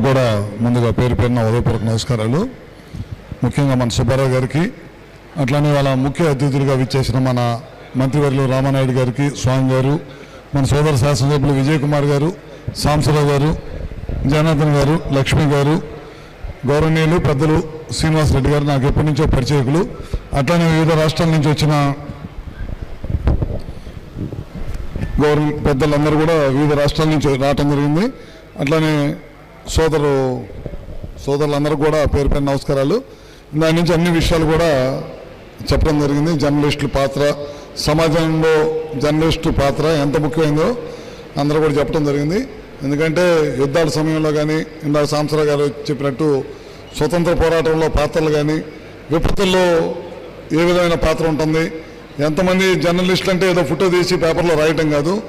అందరూ కూడా ముందుగా పేరు పేరున ఉదయపూర్వక నమస్కారాలు. ముఖ్యంగా మన సుబ్బారావు గారికి అట్లానే వాళ్ళ ముఖ్య అతిథులుగా విచ్చేసిన మన మంత్రివర్యులు రామానాయుడు గారికి స్వామి గారు మన సోదర శాసనసభ్యులు విజయ్ కుమార్ గారు సాంసరావు గారు జనార్దన్ గారు లక్ష్మి గారు గౌరవనీయులు పెద్దలు శ్రీనివాస్ రెడ్డి గారు నాకు ఎప్పటి నుంచో పరిచయకులు అట్లానే వివిధ రాష్ట్రాల నుంచి వచ్చిన గౌరవ పెద్దలందరూ కూడా వివిధ రాష్ట్రాల నుంచి రావటం జరిగింది. అట్లానే సోదరు సోదరులందరూ కూడా పేరు పైన నమస్కారాలు. దాని నుంచి అన్ని విషయాలు కూడా చెప్పడం జరిగింది. జర్నలిస్టుల పాత్ర సమాజంలో జర్నలిస్టు పాత్ర ఎంత ముఖ్యమైందో అందరూ కూడా చెప్పడం జరిగింది. ఎందుకంటే యుద్ధాల సమయంలో కానీ ఇందాక సాంసరావు గారు చెప్పినట్టు స్వతంత్ర పోరాటంలో పాత్రలు కానీ విపత్తుల్లో ఏ విధమైన పాత్ర ఉంటుంది? ఎంతమంది జర్నలిస్టులు అంటే ఏదో ఫోటో తీసి పేపర్లో రాయటం కాదు.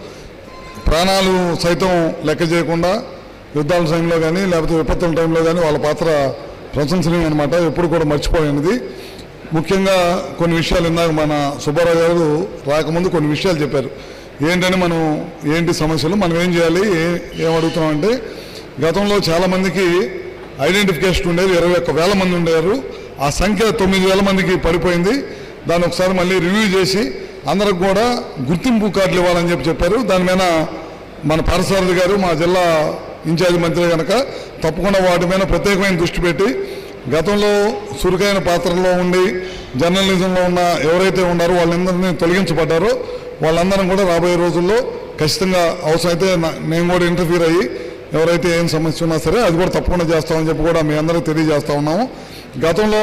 ప్రాణాలు సైతం లెక్క చేయకుండా యుద్ధాల సమయంలో కానీ లేకపోతే విపత్తుల టైంలో కానీ వాళ్ళ పాత్ర ప్రశంసనీయం అనమాట ఎప్పుడు కూడా మర్చిపోయినది ముఖ్యంగా కొన్ని విషయాలు ఇందాక మన సుబ్బారావు గారు రాకముందు కొన్ని విషయాలు చెప్పారు. ఏంటని మనం ఏంటి సమస్యలు మనం ఏం చేయాలి ఏ- ఏం అడుగుతున్నామంటే గతంలో చాలామందికి ఐడెంటిఫికేషన్ ఉండేది. ఇరవై ఒక్క వేల మంది ఉండేవారు. ఆ సంఖ్య తొమ్మిది వేల మందికి పడిపోయింది. దాన్ని ఒకసారి మళ్ళీ రివ్యూ చేసి అందరికి కూడా గుర్తింపు కార్డులు ఇవ్వాలని చెప్పి చెప్పారు. దాని మీద మన పారసారథి గారు మా జిల్లా ఇన్ఛార్జ్ మంత్రి కనుక తప్పకుండా వాటి మీద ప్రత్యేకమైన దృష్టి పెట్టి గతంలో చురుకైన పాత్రలో ఉండి జర్నలిజంలో ఉన్న ఎవరైతే ఉన్నారో వాళ్ళందరినీ తొలగించబడ్డారో వాళ్ళందరం కూడా రాబోయే రోజుల్లో ఖచ్చితంగా అవసరమైతే అయితే నేను కూడా ఇంటర్ఫీర్ అయ్యి ఎవరైతే ఏం సమస్య ఉన్నా సరే అది కూడా తప్పకుండా చేస్తామని చెప్పి కూడా మీ అందరికీ తెలియజేస్తూ ఉన్నాము. గతంలో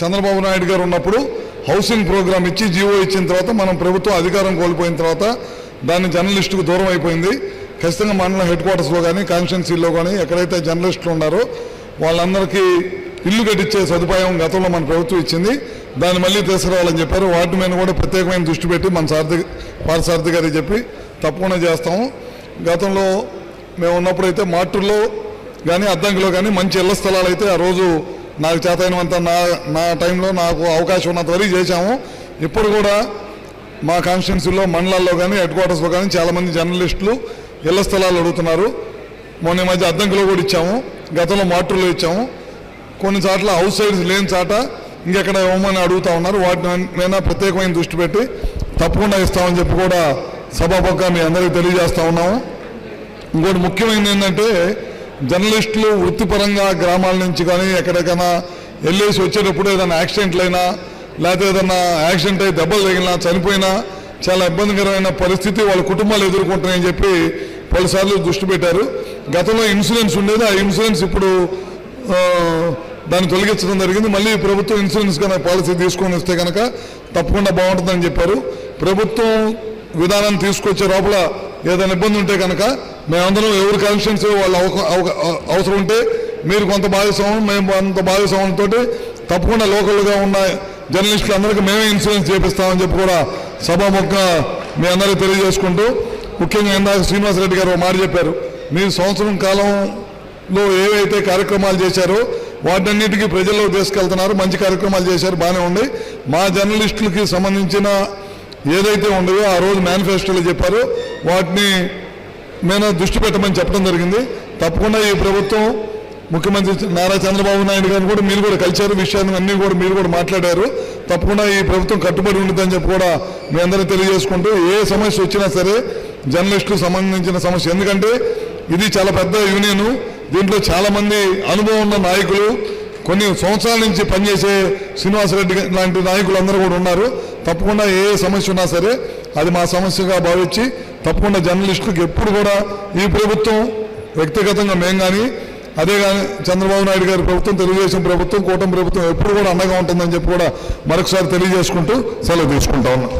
చంద్రబాబు నాయుడు గారు ఉన్నప్పుడు హౌసింగ్ ప్రోగ్రామ్ ఇచ్చి జీవో ఇచ్చిన తర్వాత మనం ప్రభుత్వం అధికారం కోల్పోయిన తర్వాత దాన్ని జర్నలిస్టుకు దూరం అయిపోయింది. ఖచ్చితంగా మండలం హెడ్ క్వార్టర్స్లో కానీ కాన్స్టిట్యున్సీలో కానీ ఎక్కడైతే జర్నలిస్టులు ఉన్నారో వాళ్ళందరికీ ఇల్లు కట్టించే సదుపాయం గతంలో మన ప్రభుత్వం ఇచ్చింది. దాన్ని మళ్ళీ తీసుకురావాలని చెప్పారు. వాటి మీద కూడా ప్రత్యేకమైన దృష్టి పెట్టి మన సారథి పారసారథి గారికి చెప్పి తప్పకుండా చేస్తాము. గతంలో మేము ఉన్నప్పుడైతే మాటూరులో కానీ అద్దంకిలో కానీ మంచి ఇళ్ళ స్థలాలు అయితే ఆ రోజు నాకు చేతైనంత నా నా టైంలో నాకు అవకాశం ఉన్నంత వరకు చేశాము. ఇప్పుడు కూడా మా కాన్స్టిట్యున్సీలో మండలాల్లో కానీ హెడ్ క్వార్టర్స్లో కానీ చాలామంది జర్నలిస్టులు ఇళ్ళ స్థలాలు అడుగుతున్నారు. మొన్న ఈ మధ్య అద్దంకిలో కూడా ఇచ్చాము. గతంలో మాటల్లో ఇచ్చాము. కొన్ని చోట్ల హౌస్ సైడ్స్ లేని చాట ఇంకెక్కడ ఇవ్వమని అడుగుతా ఉన్నారు. వాటిని మీద ప్రత్యేకమైన దృష్టి పెట్టి తప్పకుండా ఇస్తామని చెప్పి కూడా సభాపక్క మీ అందరికీ తెలియజేస్తా ఉన్నాము. ఇంకోటి ముఖ్యమైనది ఏంటంటే జర్నలిస్టులు వృత్తిపరంగా గ్రామాల నుంచి కానీ ఎక్కడికైనా వెళ్ళేసి వచ్చేటప్పుడు ఏదైనా యాక్సిడెంట్లు అయినా లేకపోతే ఏదైనా యాక్సిడెంట్ అయి దెబ్బలు తగిలినా చనిపోయినా చాలా ఇబ్బందికరమైన పరిస్థితి వాళ్ళ కుటుంబాలు ఎదుర్కొంటున్నాయని చెప్పి పలుసార్లు దృష్టి పెట్టారు. గతంలో ఇన్సూరెన్స్ ఉండేది. ఆ ఇన్సూరెన్స్ ఇప్పుడు దాన్ని తొలగించడం జరిగింది. మళ్ళీ ప్రభుత్వం ఇన్సూరెన్స్ కనుక పాలసీ తీసుకొని వస్తే కనుక తప్పకుండా బాగుంటుందని చెప్పారు. ప్రభుత్వం విధానం తీసుకొచ్చే లోపల ఏదైనా ఇబ్బంది ఉంటే కనుక మేమందరం ఎవరి కలెక్షన్స్ వాళ్ళు అవసరం ఉంటే మీరు కొంత భాగస్వామ్యం మేము కొంత భాగస్వామ్యంతో తప్పకుండా లోకల్గా ఉన్న జర్నలిస్టులు అందరికీ మేమే ఇన్సూరెన్స్ చేపిస్తామని చెప్పి కూడా సభాముఖ మీ అందరికీ తెలియజేసుకుంటూ ముఖ్యంగా ఇందాక శ్రీనివాసరెడ్డి గారు మాట చెప్పారు. మీరు సంవత్సరం కాలంలో ఏవైతే కార్యక్రమాలు చేశారో వాటన్నిటికీ ప్రజల్లో తీసుకెళ్తున్నారు. మంచి కార్యక్రమాలు చేశారు. బాగానే ఉంది. మా జర్నలిస్టులకి సంబంధించిన ఏదైతే ఉండవో ఆ రోజు మేనిఫెస్టోలో చెప్పారో. వాటిని నేను దృష్టి పెట్టమని చెప్పడం జరిగింది. తప్పకుండా ఈ ప్రభుత్వం ముఖ్యమంత్రి నారా చంద్రబాబు నాయుడు గారిని కూడా మీరు కూడా కలిశారు. విషయాన్ని అన్నీ కూడా మీరు కూడా మాట్లాడారు. తప్పకుండా ఈ ప్రభుత్వం కట్టుబడి ఉంటుందని చెప్పి కూడా మీ అందరికీ తెలియజేసుకుంటూ ఏ సమస్య వచ్చినా సరే జర్నలిస్టులకు సంబంధించిన సమస్య. ఎందుకంటే ఇది చాలా పెద్ద యూనియన్ దీంట్లో చాలా మంది అనుభవం ఉన్న నాయకులు కొన్ని సంవత్సరాల నుంచి పనిచేసే శ్రీనివాసరెడ్డి లాంటి నాయకులు అందరూ కూడా ఉన్నారు. తప్పకుండా ఏ సమస్య ఉన్నా సరే అది మా సమస్యగా భావించి తప్పకుండా జర్నలిస్టులకు ఎప్పుడు కూడా ఈ ప్రభుత్వం వ్యక్తిగతంగా మేము కానీ అదే కానీ చంద్రబాబు నాయుడు గారి ప్రభుత్వం తెలుగుదేశం ప్రభుత్వం కూటమి ప్రభుత్వం ఎప్పుడు కూడా అండగా ఉంటుందని చెప్పి కూడా మరొకసారి తెలియజేసుకుంటూ సెలవు తీసుకుంటా ఉన్నాం.